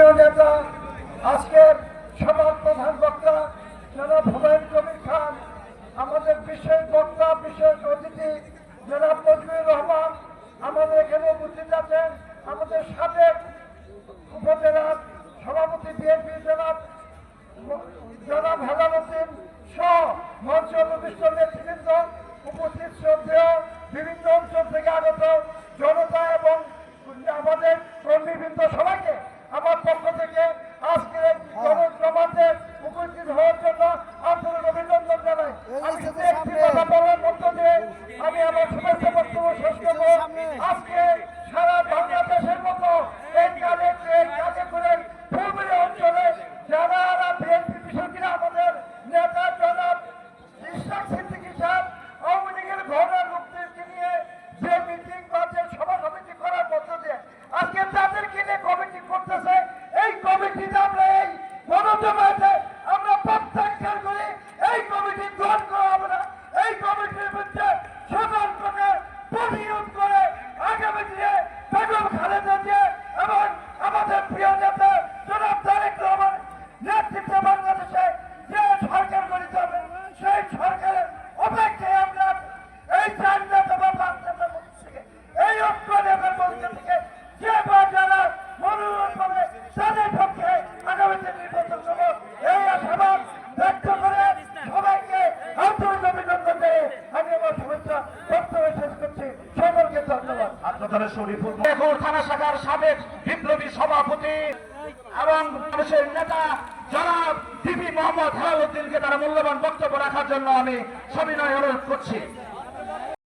প্রিয় নেতা, আজকের সভার প্রধান বক্তা জনাব হুমায়ুন কবির খান, আমাদের বিশেষ বক্তা, বিশেষ অতিথি জনাব নজরুল রহমান, আমাদের এখানে উপস্থিত আছেন আমাদের সাবেক উপজেলার সভাপতি বিএনপি জনাব জনাব হেলালুদ্দিন সহ মঞ্চ উপবিষ্ট নেতৃবৃন্দ, উপস্থিত শ্রদ্ধেয় বিভিন্ন অঞ্চল থেকে আগত জনতা এবং আমাদের কর্মীবৃন্দ সবাইকে আমার পক্ষ থেকে আজকের এই জনজমাতে উপস্থিত হওয়ার জন্য আন্তরিক অভিনন্দন জানাই। আমি একটি কথা বলার মধ্য দিয়ে আমি আমার শুভেচ্ছা বক্তব্য শেষ করব। আজকে সারা বাংলাদেশের মতো এই কাজে কাজে করে পূর্বীয় অঞ্চলে যারা বিএনপি কৃষকরা আমাদের নেতা জনাব ইশাক সিদ্দিকী সাহেব আওয়ামী লীগের ঘরের লোকদেরকে নিয়ে যে মিটিং বা যে সভা সমিতি করার মধ্য দিয়ে আজকে তাদেরকে নিয়ে কমিটি করতেছে এই কমিটিতে আমরা এই গণজমাতে আমরা প্রত্যাখ্যান করি এই কমিটি গ্রহণ করা হবে না এই কমিটির বিরুদ্ধে সকল প্রকার প্রতিরোধ করে আগামী দিনে বেগম খালেদা জিয়া এবং আমাদের প্রিয় নেতা জনাব তারেক রহমান নেতৃত্বে বাংলাদেশে যে সরকার গঠিত হবে সেই সরকারের অপেক্ষায় আমরা এই চার নেতা বা পাঁচ নেতার মধ্যে থেকে এই ঐক্য নেতার মধ্যে থেকে যে বা যারা মনোনয়ন পাবে তাদের পক্ষে আগামীতে নির্বাচন করব এই আশাবাদ ব্যক্ত করে সবাইকে আন্তরিক অভিনন্দন দিয়ে আমি আমার শুভেচ্ছা বক্তব্য শেষ করছি সকলকে ধন্যবাদ শরীফুল থানা শাখার সাবেক বিপ্লবী সভাপতি এবং মানুষের নেতা জনাব ডিবি মোহাম্মদ হেলালুদ্দিনকে তারা মূল্যবান বক্তব্য রাখার জন্য আমি সবিনয় অনুরোধ করছি।